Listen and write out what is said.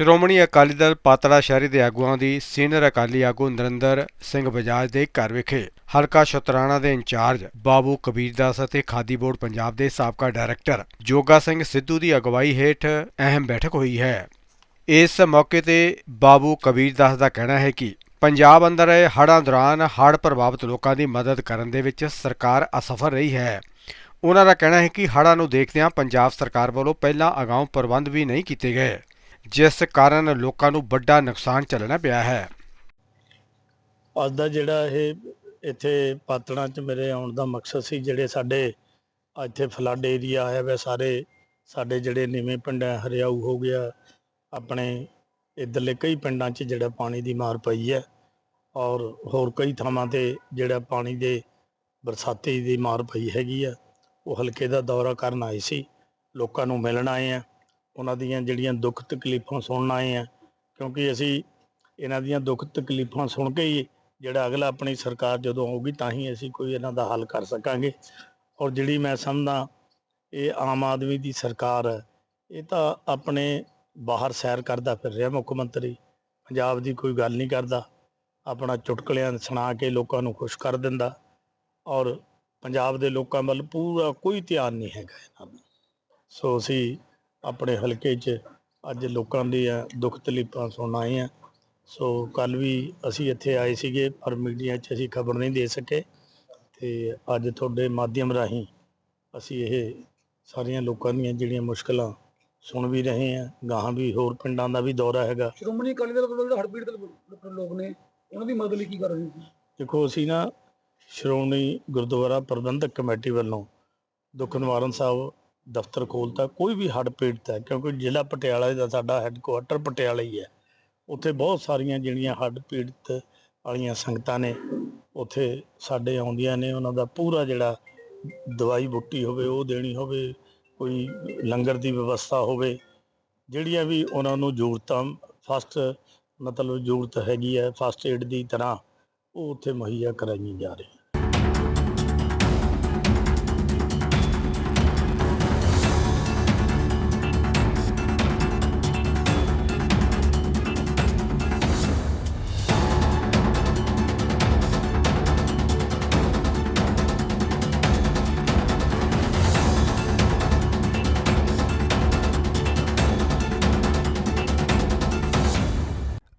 ਸ਼੍ਰੋਮਣੀ ਅਕਾਲੀ ਦਲ ਪਾਤੜਾ ਸ਼ਹਿਰੀ ਦੇ ਆਗੂਆਂ ਦੀ ਸੀਨੀਅਰ ਅਕਾਲੀ ਆਗੂ ਨਰਿੰਦਰ ਸਿੰਘ ਬਜਾਜ ਦੇ ਘਰ ਵਿਖੇ ਹਲਕਾ ਸ਼ਤਰਾਣਾ ਦੇ ਇੰਚਾਰਜ ਬਾਬੂ ਕਬੀਰਦਾਸ ਅਤੇ ਖਾਦੀ ਬੋਰਡ ਪੰਜਾਬ ਦੇ ਸਾਬਕਾ ਡਾਇਰੈਕਟਰ ਜੋਗਾ ਸਿੰਘ ਸਿੱਧੂ ਦੀ ਅਗਵਾਈ ਹੇਠ ਅਹਿਮ ਬੈਠਕ ਹੋਈ ਹੈ। ਇਸ ਮੌਕੇ ਤੇ ਬਾਬੂ ਕਬੀਰਦਾਸ ਦਾ ਕਹਿਣਾ ਹੈ ਕਿ ਪੰਜਾਬ ਅੰਦਰ ਹੜ੍ਹਾਂ ਦੌਰਾਨ ਹੜ੍ਹ ਪ੍ਰਭਾਵਿਤ ਲੋਕਾਂ ਦੀ ਮਦਦ ਕਰਨ ਦੇ ਵਿੱਚ ਸਰਕਾਰ ਅਸਫਲ ਰਹੀ ਹੈ। ਉਹਨਾਂ ਦਾ ਕਹਿਣਾ ਹੈ ਕਿ ਹੜ੍ਹਾਂ ਨੂੰ ਦੇਖਦਿਆਂ ਪੰਜਾਬ ਸਰਕਾਰ ਵੱਲੋਂ ਪਹਿਲਾਂ ਅਗਾਊਂ ਪ੍ਰਬੰਧ ਵੀ ਨਹੀਂ ਕੀਤੇ ਗਏ। ਜਿਸ ਕਾਰਨ ਲੋਕਾਂ ਨੂੰ ਵੱਡਾ ਨੁਕਸਾਨ ਝੱਲਣਾ ਪਿਆ ਹੈ। ਅੱਜ ਦਾ ਜਿਹੜਾ ਇਹ ਇੱਥੇ ਪਾਤੜਾਂ 'ਚ ਮੇਰੇ ਆਉਣ ਦਾ ਮਕਸਦ ਸੀ, ਜਿਹੜੇ ਸਾਡੇ ਇੱਥੇ ਫਲੱਡ ਏਰੀਆ ਆਇਆ ਵਾ ਸਾਰੇ ਸਾਡੇ ਜਿਹੜੇ ਨੀਵੇਂ ਪਿੰਡ ਹੈ ਹਰਿਆਊ ਹੋ ਗਿਆ, ਆਪਣੇ ਇੱਧਰਲੇ ਕਈ ਪਿੰਡਾਂ 'ਚ ਜਿਹੜਾ ਪਾਣੀ ਦੀ ਮਾਰ ਪਈ ਹੈ ਔਰ ਹੋਰ ਕਈ ਥਾਵਾਂ ਤੇ ਜਿਹੜਾ ਪਾਣੀ ਦੇ ਬਰਸਾਤੀ ਦੀ ਮਾਰ ਪਈ ਹੈਗੀ ਆ, ਉਹ ਹਲਕੇ ਦਾ ਦੌਰਾ ਕਰਨ ਆਏ ਸੀ, ਲੋਕਾਂ ਨੂੰ ਮਿਲਣ ਆਏ ਆ। ਉਹਨਾਂ ਦੀਆਂ ਜਿਹੜੀਆਂ ਦੁੱਖ ਤਕਲੀਫਾਂ ਸੁਣਨ ਆਏ ਆ, ਕਿਉਂਕਿ ਅਸੀਂ ਇਹਨਾਂ ਦੀਆਂ ਦੁੱਖ ਤਕਲੀਫਾਂ ਸੁਣ ਕੇ ਹੀ ਜਿਹੜਾ ਅਗਲਾ ਆਪਣੀ ਸਰਕਾਰ ਜਦੋਂ ਆਊਗੀ ਤਾਂ ਹੀ ਅਸੀਂ ਕੋਈ ਇਹਨਾਂ ਦਾ ਹੱਲ ਕਰ ਸਕਾਂਗੇ। ਔਰ ਜਿਹੜੀ ਮੈਂ ਸਮਝਦਾ, ਇਹ ਆਮ ਆਦਮੀ ਦੀ ਸਰਕਾਰ ਹੈ ਇਹ ਤਾਂ ਆਪਣੇ ਬਾਹਰ ਸੈਰ ਕਰਦਾ ਫਿਰ ਰਿਹਾ ਮੁੱਖ ਮੰਤਰੀ, ਪੰਜਾਬ ਦੀ ਕੋਈ ਗੱਲ ਨਹੀਂ ਕਰਦਾ, ਆਪਣਾ ਚੁਟਕਲਿਆਂ ਸੁਣਾ ਕੇ ਲੋਕਾਂ ਨੂੰ ਖੁਸ਼ ਕਰ ਦਿੰਦਾ, ਔਰ ਪੰਜਾਬ ਦੇ ਲੋਕਾਂ ਵੱਲ ਪੂਰਾ ਕੋਈ ਧਿਆਨ ਨਹੀਂ ਹੈਗਾ ਇਹਨਾਂ ਦਾ। ਸੋ ਅਸੀਂ ਆਪਣੇ ਹਲਕੇ 'ਚ ਅੱਜ ਲੋਕਾਂ ਦੀਆਂ ਦੁੱਖ ਤਕਲੀਫਾਂ ਸੁਣਨ ਆਏ ਹਾਂ। ਸੋ ਕੱਲ ਵੀ ਅਸੀਂ ਇੱਥੇ ਆਏ ਸੀਗੇ ਪਰ ਮੀਡੀਆ 'ਚ ਅਸੀਂ ਖਬਰ ਨਹੀਂ ਦੇ ਸਕੇ। ਤੇ ਅੱਜ ਤੁਹਾਡੇ ਮਾਧਿਅਮ ਰਾਹੀਂ ਅਸੀਂ ਇਹ ਸਾਰੀਆਂ ਲੋਕਾਂ ਦੀਆਂ ਜਿਹੜੀਆਂ ਮੁਸ਼ਕਲਾਂ ਸੁਣ ਵੀ ਰਹੇ ਹਾਂ ਗਾਹਾਂ ਵੀ ਹੋਰ ਪਿੰਡਾਂ ਦਾ ਵੀ ਦੌਰਾ ਹੈਗਾ। ਸ਼੍ਰੋਮਣੀ ਅਕਾਲੀ ਦਲ ਵੱਲੋਂ ਜਿਹੜੇ ਹੜਪੀੜ ਦੇ ਲੋਕ ਨੇ ਉਹਨਾਂ ਦੀ ਮਦਦ ਲਈ ਕੀ ਕਰ ਰਹੇ ਸੀ ਦੇਖੋ ਅਸੀਂ ਨਾ ਸ਼੍ਰੋਮਣੀ ਗੁਰਦੁਆਰਾ ਪ੍ਰਬੰਧਕ ਕਮੇਟੀ ਵੱਲੋਂ ਦੁੱਖ ਨਿਵਾਰਨ ਸਾਹਿਬ ਦਫ਼ਤਰ ਖੋਲਤਾ ਕੋਈ ਵੀ ਹੱਡ ਪੀੜਤ ਹੈ, ਕਿਉਂਕਿ ਜ਼ਿਲ੍ਹਾ ਪਟਿਆਲਾ ਦਾ ਸਾਡਾ ਹੈੱਡਕੁਆਟਰ ਪਟਿਆਲਾ ਹੀ ਹੈ। ਉੱਥੇ ਬਹੁਤ ਸਾਰੀਆਂ ਜਿਹੜੀਆਂ ਹੱਡ ਪੀੜਤ ਵਾਲੀਆਂ ਸੰਗਤਾਂ ਨੇ, ਉੱਥੇ ਸਾਡੇ ਆਉਂਦੀਆਂ ਨੇ, ਉਹਨਾਂ ਦਾ ਪੂਰਾ ਜਿਹੜਾ ਦਵਾਈ ਬੁੱਟੀ ਹੋਵੇ, ਉਹ ਦੇਣੀ ਹੋਵੇ, ਕੋਈ ਲੰਗਰ ਦੀ ਵਿਵਸਥਾ ਹੋਵੇ, ਜਿਹੜੀਆਂ ਵੀ ਉਹਨਾਂ ਨੂੰ ਜ਼ਰੂਰਤਾਂ ਫਸਟ ਮਤਲਬ ਜ਼ਰੂਰਤ ਹੈਗੀ ਹੈ ਫਸਟ ਏਡ ਦੀ ਤਰ੍ਹਾਂ, ਉਹ ਉੱਥੇ ਮੁਹੱਈਆ ਕਰਾਈਆਂ ਜਾ ਰਹੀਆਂ।